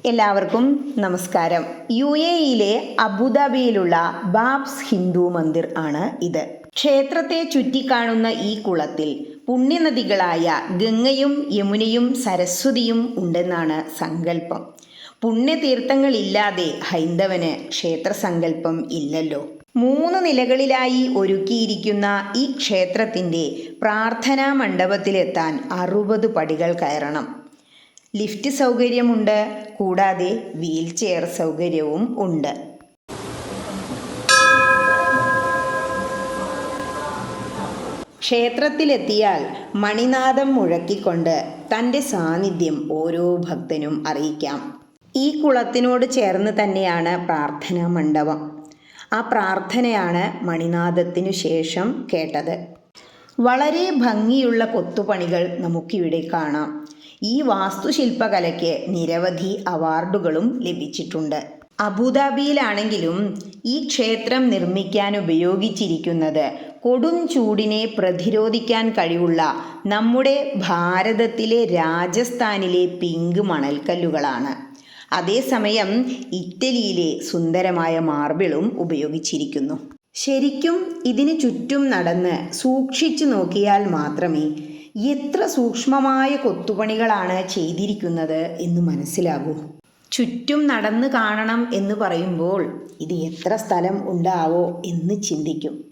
എല്ലാവർക്കും നമസ്കാരം. U A ഇയിലെ അബുദാബിയിലുള്ള ബാബ്സ് ഹിന്ദു മന്ദിർ ആണ് ഇത്. ക്ഷേത്രത്തെ ചുറ്റിക്കാണുന്ന ഈ കുളത്തിൽ പുണ്യനദികളായ ഗംഗയും യമുനയും സരസ്വതിയും ഉണ്ടെന്നാണ് സങ്കല്പം. പുണ്യതീർത്ഥങ്ങളില്ലാതെ ഹൈന്ദവന് ക്ഷേത്രസങ്കല്പം ഇല്ലല്ലോ. മൂന്ന് നിലകളിലായി ഒരുക്കിയിരിക്കുന്ന ഈ ക്ഷേത്രത്തിന്റെ പ്രാർത്ഥനാ മണ്ഡപത്തിലെത്താൻ അറുപത് പടികൾ കയറണം. ലിഫ്റ്റ് സൗകര്യമുണ്ട് കൂടാതെ വീൽ ചെയർ സൗകര്യവും ഉണ്ട്. ക്ഷേത്രത്തിലെത്തിയാൽ മണിനാഥം മുഴക്കിക്കൊണ്ട് തന്റെ സാന്നിധ്യം ഓരോ ഭക്തനും അറിയിക്കാം. ഈ കുളത്തിനോട് ചേർന്ന് തന്നെയാണ് പ്രാർത്ഥനാ മണ്ഡപം. ആ പ്രാർത്ഥനയാണ് മണിനാഥത്തിനു ശേഷം കേട്ടത്. വളരെ ഭംഗിയുള്ള കൊത്തുപണികൾ നമുക്കിവിടെ കാണാം. ഈ വാസ്തുശില്പകലയ്ക്ക് നിരവധി അവാർഡുകളും ലഭിച്ചിട്ടുണ്ട്. അബുദാബിയിലാണെങ്കിലും ഈ ക്ഷേത്രം നിർമ്മിക്കാൻ ഉപയോഗിച്ചിരിക്കുന്നത് കൊടും ചൂടിനെ പ്രതിരോധിക്കാൻ കഴിവുള്ള നമ്മുടെ ഭാരതത്തിലെ രാജസ്ഥാനിലെ പിങ്ക് മണൽക്കല്ലുകളാണ്. അതേസമയം ഇറ്റലിയിലെ സുന്ദരമായ മാർബിളും ഉപയോഗിച്ചിരിക്കുന്നു. ശരിക്കും ഇതിന് ചുറ്റും നടന്ന് സൂക്ഷിച്ചു നോക്കിയാൽ മാത്രമേ എത്ര സൂക്ഷ്മമായ കൊത്തുപണികളാണ് ചെയ്തിരിക്കുന്നത് എന്ന് മനസ്സിലാകൂ. ചുറ്റും നടന്ന് കാണണം എന്ന് പറയുമ്പോൾ ഇത് എത്ര സ്ഥലം ഉണ്ടാവോ എന്ന് ചിന്തിക്കും.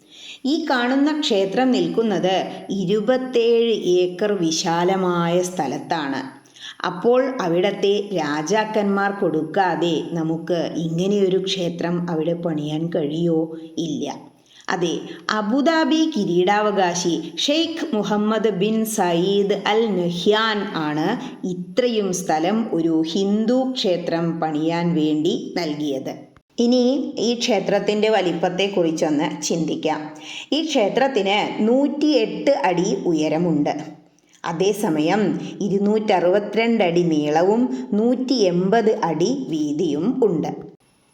ഈ കാണുന്ന ക്ഷേത്രം നിൽക്കുന്നത് ഇരുപത്തേഴ് ഏക്കർ വിശാലമായ സ്ഥലത്താണ്. അപ്പോൾ അവിടത്തെ രാജാക്കന്മാർ കൊടുക്കാതെ നമുക്ക് ഇങ്ങനെയൊരു ക്ഷേത്രം അവിടെ പണിയാൻ കഴിയോ? ഇല്ല. അതെ അബുദാബി കിരീടാവകാശി Sheikh Mohammed bin Zayed Al Nahyan ആണ് ഇത്രയും സ്ഥലം ഒരു ഹിന്ദു ക്ഷേത്രം പണിയാൻ വേണ്ടി നൽകിയത്. ഇനി ഈ ക്ഷേത്രത്തിന്റെ വലിപ്പത്തെക്കുറിച്ചൊന്ന് ചിന്തിക്കാം. ഈ ക്ഷേത്രത്തിന് നൂറ്റിയെട്ട് അടി ഉയരമുണ്ട്. അതേസമയം ഇരുന്നൂറ്ററുപത്തിരണ്ട് അടി നീളവും നൂറ്റി എൺപത് അടി വീതിയും ഉണ്ട്.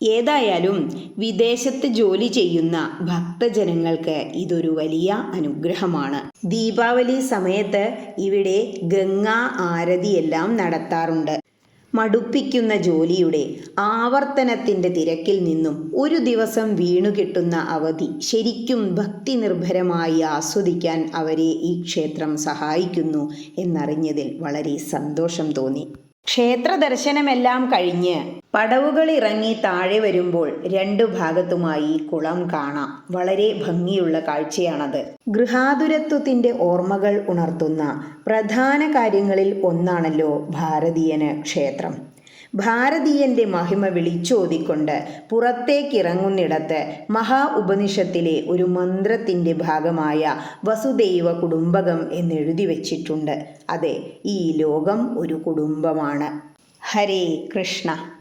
ഏതായാലും വിദേശത്ത് ജോലി ചെയ്യുന്ന ഭക്തജനങ്ങൾക്ക് ഇതൊരു വലിയ അനുഗ്രഹമാണ്. ദീപാവലി സമയത്ത് ഇവിടെ ഗംഗാ ആരതിയെല്ലാം നടത്താറുണ്ട്. മടുപ്പിക്കുന്ന ജോലിയുടെ ആവർത്തനത്തിന്റെ തിരക്കിൽ നിന്നും ഒരു ദിവസം വീണു കിട്ടുന്ന അവധി ശരിക്കും ഭക്തി നിർഭരമായി ആസ്വദിക്കാൻ അവരെ ഈ ക്ഷേത്രം സഹായിക്കുന്നു എന്നറിഞ്ഞതിൽ വളരെ സന്തോഷം തോന്നി. ക്ഷേത്ര ദർശനമെല്ലാം കഴിഞ്ഞ് പടവുകൾ ഇറങ്ങി താഴെ വരുമ്പോൾ രണ്ടു ഭാഗത്തുമായി കുളം കാണാം. വളരെ ഭംഗിയുള്ള കാഴ്ചയാണത്. ഗൃഹാതുരത്വത്തിന്റെ ഓർമ്മകൾ ഉണർത്തുന്ന പ്രധാന കാര്യങ്ങളിൽ ഒന്നാണല്ലോ ഭാരതീയന് ക്ഷേത്രം. ഭാരതീയന്റെ മഹിമ വിളിച്ചോതിക്കൊണ്ട് പുറത്തേക്കിറങ്ങുന്നിടത്ത് മഹാ ഉപനിഷത്തിലെ ഒരു മന്ത്രത്തിന്റെ ഭാഗമായ വസുദൈവ കുടുംബകം എന്നെഴുതി വച്ചിട്ടുണ്ട്. അതെ ഈ ലോകം ഒരു കുടുംബമാണ്. ഹരേ കൃഷ്ണ.